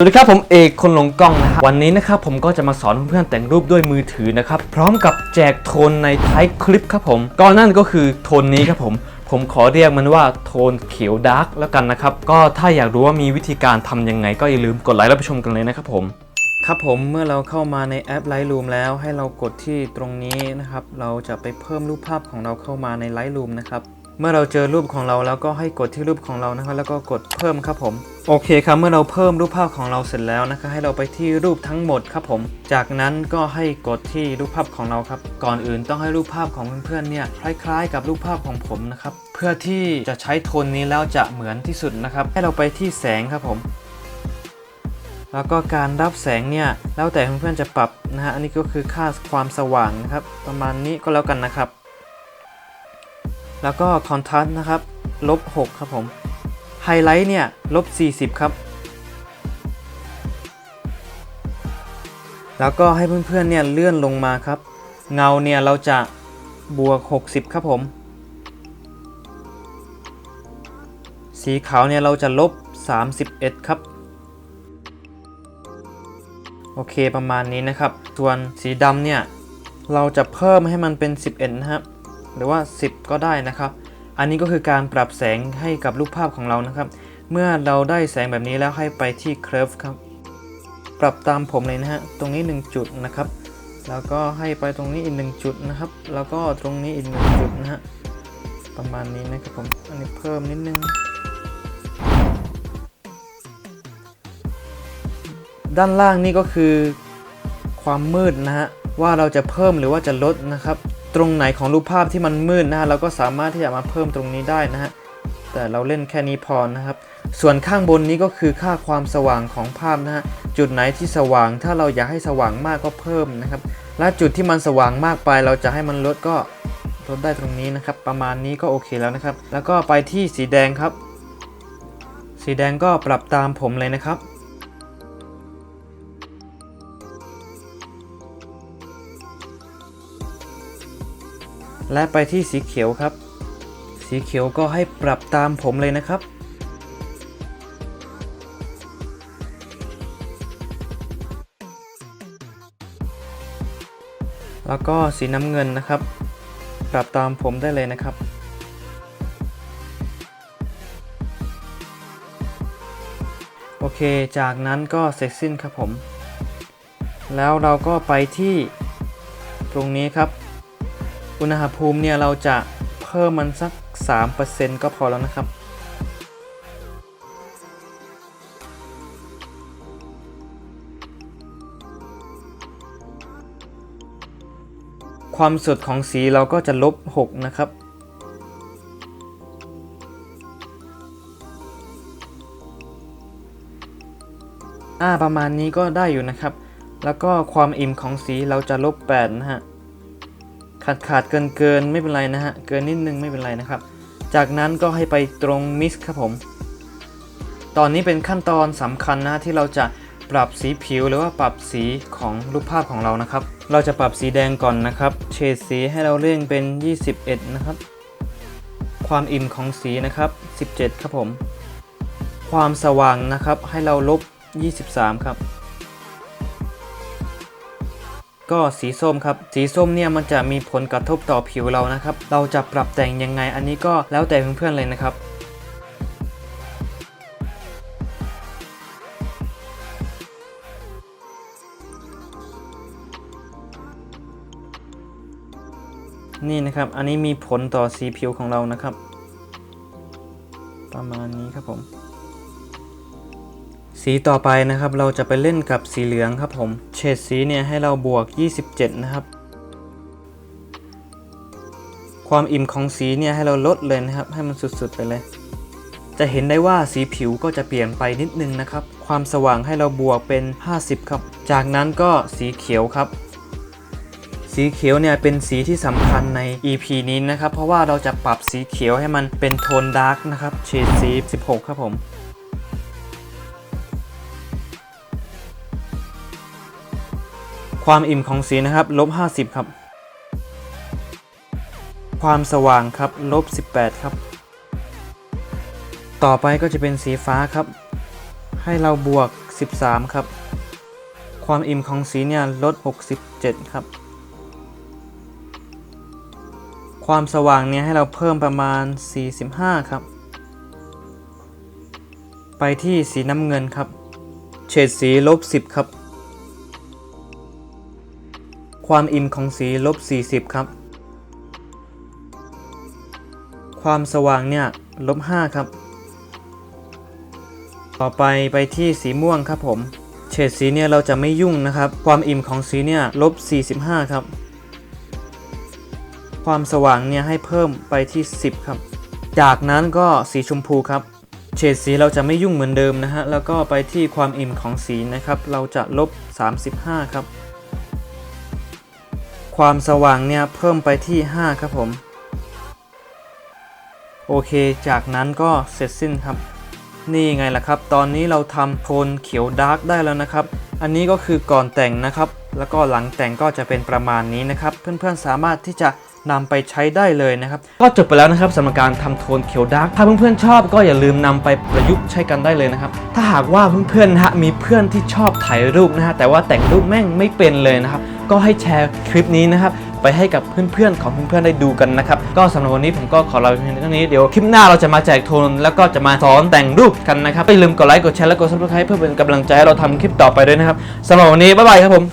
สวัสดีครับผมเอกคนหลงกล้องนะครับวันนี้นะครับผมก็จะมาสอนเพื่อนแต่งรูปด้วยมือถือนะครับพร้อมกับแจกโทนในท้ายคลิปครับผมก็นั่นก็คือโทนนี้ครับผม ผมขอเรียกมันว่าโทนเขียวดาร์กแล้วกันนะครับก็ถ้าอยากรู้ว่ามีวิธีการทำยังไง ก็อย่าลืมกดไลค์แล้วไปชมกันเลยนะครับผม ครับผมเมื่อเราเข้ามาในแอป Lightroom แล้วให้เรากดที่ตรงนี้นะครับเราจะไปเพิ่มรูปภาพของเราเข้ามาใน Lightroom นะครับ เมื่อเราเจอรูปของเราแล้วก็ให้กดที่รูปของเรานะครับ แล้วก็กดเพิ่มครับผมโอเคครับเมื่อเราเพิ่มรูปภาพของเราเสร็จแล้วนะครับให้เราไปที่รูปทั้งหมดครับผม จากนั้นก็ให้กดที่รูปภาพของเราครับ ก่อนอื่นต้องให้รูปภาพของเพื่อนๆเนี่ยคล้ายๆ กับรูปภาพของผมนะครับเพื่อที่จะใช้โทนนี้แล้วจะเหมือนที่สุดนะครับ ให้เราไปที่แสงครับผมแล้วก็การรับแสงเนี่ยแล้วแต่เพื่อนๆจะปรับนะฮะอันนี้ก็คือค่าความสว่างนะครับ ประมาณนี้ก็แล้วกันนะครับ แล้วก็คอนทราสต์นะครับลบ6ครับผมไฮไลท์เนี่ยลบ40 ครับ แล้วก็ให้เพื่อนๆเนี่ยเลื่อนลงมาครับ เงาเนี่ยเราจะบวก 60 ครับผม สีขาวเนี่ยเราจะลบ 31 ครับ โอเคประมาณนี้นะครับ ส่วนสีดำเนี่ยเราจะเพิ่มให้มันเป็น 11 นะครับ หรือว่า 10 ก็ได้นะครับ อันนี้ก็คือการปรับแสงให้กับรูปภาพของเรานะครับ เมื่อเราได้แสงแบบนี้แล้วให้ไปที่ curve ครับ ปรับตามผมเลยนะฮะ ตรงนี้ 1 จุดนะครับ แล้วก็ให้ไปตรงนี้อีก 1 จุดนะครับ แล้วก็ตรงนี้อีก 1 จุดนะฮะ ประมาณนี้นะครับผม อันนี้เพิ่มนิดนึงด้านล่างนี่ก็คือความมืดนะฮะว่าเราจะเพิ่มหรือว่าจะลดนะครับ ตรงไหนของรูปภาพที่มันมืดนะฮะเราก็สามารถที่จะมาเพิ่มตรงนี้ได้นะฮะแต่เราเล่นแค่นี้พอนะครับ ส่วนข้างบนนี้ก็คือค่าความสว่างของภาพนะฮะจุดไหนที่สว่างถ้าเราอยากให้สว่างมากก็เพิ่มนะครับ และจุดที่มันสว่างมากไป เราจะให้มันลดก็ลดได้ตรงนี้นะครับ ประมาณนี้ก็โอเคแล้วนะครับ แล้วก็ไปที่สีแดงครับ สีแดงก็ปรับตามผมเลยนะครับ และไปที่สีเขียวครับ สีเขียวก็ให้ปรับตามผมเลยนะครับแล้วก็สีน้ำเงินนะครับ ปรับตามผมได้เลยนะครับ โอเคจากนั้นก็เสร็จสิ้นครับผม แล้วเราก็ไปที่ตรงนี้ครับ อุณหภูมิเนี่ยเราจะเพิ่มมันสัก 3%ก็พอแล้วนะครับ ความสดของสีเราก็จะลบ 6 นะครับอ่าประมาณนี้ก็ได้อยู่นะครับ แล้วก็ความอิ่มของสีเราจะลบ8นะฮะ ขาดขาดเกินเกินไม่เป็นไรนะฮะ เกินนิดนึงไม่เป็นไรนะครับ จากนั้นก็ให้ไปตรงมิกซ์ครับผม ตอนนี้เป็นขั้นตอนสำคัญนะที่เราจะปรับสีผิวหรือว่าปรับสีของรูปภาพของเรานะครับ เราจะปรับสีแดงก่อนนะครับ เฉดสีให้เราเร่งเป็น 21 นะครับ ความอิ่มของสีนะครับ 17 ครับผม ความสว่างนะครับให้เราลบ 23 ครับ ก็สีส้มครับ สีส้มเนี่ยมันจะมีผลกระทบต่อผิวเรานะครับ เราจะปรับแต่งยังไงอันนี้ก็แล้วแต่เพื่อนๆเลยนะครับนี่นะครับ อันนี้มีผลต่อสีผิวของเรานะครับ ประมาณนี้ครับผม สีต่อไปนะครับ เราจะไปเล่นกับสีเหลืองครับผม เฉดสีเนี่ยให้เราบวก 27 นะครับ ความอิ่มของสีเนี่ยให้เราลดเลยนะครับ ให้มันสุดๆไปเลย จะเห็นได้ว่าสีผิวก็จะเปลี่ยนไปนิดนึงนะครับ ความสว่างให้เราบวกเป็น 50 ครับ จากนั้นก็สีเขียวครับ สีเขียวเนี่ยเป็นสีที่สำคัญใน EP นี้นะครับ เพราะว่าเราจะปรับสีเขียวให้มันเป็นโทนดาร์กนะครับ เฉดสี 16 ครับผม ความอิ่มของสีนะครับลบ50 ครับ ความสว่างครับลบ18 ครับ ต่อไปก็จะเป็นสีฟ้าครับ ให้เราบวก63ครับ ความอิ่มของสีเนี่ยลด 67 ครับ ความสว่างเนี่ยให้เราเพิ่มประมาณ 45 ครับ ไปที่สีน้ำเงินครับ เฉดสีลบ 10 ครับ ความอิ่มของสีลบ 40 ครับ ความสว่างเนี่ยลบ 5 ครับ ต่อไปไปที่สีม่วงครับผม เฉดสีเนี่ยเราจะไม่ยุ่งนะครับ ความอิ่มของสีเนี่ยลบ 45 ครับ ความสว่างเนี่ยให้เพิ่มไปที่ 10 ครับ จากนั้นก็สีชมพูครับเฉดสีเราจะไม่ยุ่งเหมือนเดิมนะฮะ แล้วก็ไปที่ความอิ่มของสีนะครับ เราจะลบ 35 ครับ ความสว่างเนี่ยเพิ่มไปที่ 5 ครับผม โอเค จากนั้นก็เสร็จสิ้นครับ นี่ไงล่ะครับ ตอนนี้เราทำโทนเขียวดาร์กได้แล้วนะครับ อันนี้ก็คือก่อนแต่งนะครับ แล้วก็หลังแต่งก็จะเป็นประมาณนี้นะครับ เพื่อนๆสามารถที่จะ นำไปใช้ได้เลยนะครับ ก็จบไปแล้วนะครับสำหรับการทำโทนเขียวดาร์กถ้าเพื่อนๆชอบก็อย่าลืมนำไปประยุกต์ใช้กันได้เลยนะครับ ถ้าหากว่าเพื่อนๆนะฮะมีเพื่อนที่ชอบถ่ายรูปนะฮะแต่ว่าแต่งรูปแม่งไม่เป็นเลยนะครับ ก็ให้แชร์คลิปนี้นะครับไปให้กับเพื่อนๆของเพื่อนๆได้ดูกันนะครับ ก็สำหรับวันนี้ผมก็ขอลาไปเพียงเท่านี้เดี๋ยวคลิปหน้าเราจะมาแจกโทน แล้วก็จะมาสอนแต่งรูปกันนะครับไม่ลืมกดไลค์กดแชร์และกดซับสไครป์เพื่อเป็นกำลังใจให้เราทำคลิปต่อไปด้วยนะครับสำหรับวันนี้บ๊ายบายครับผม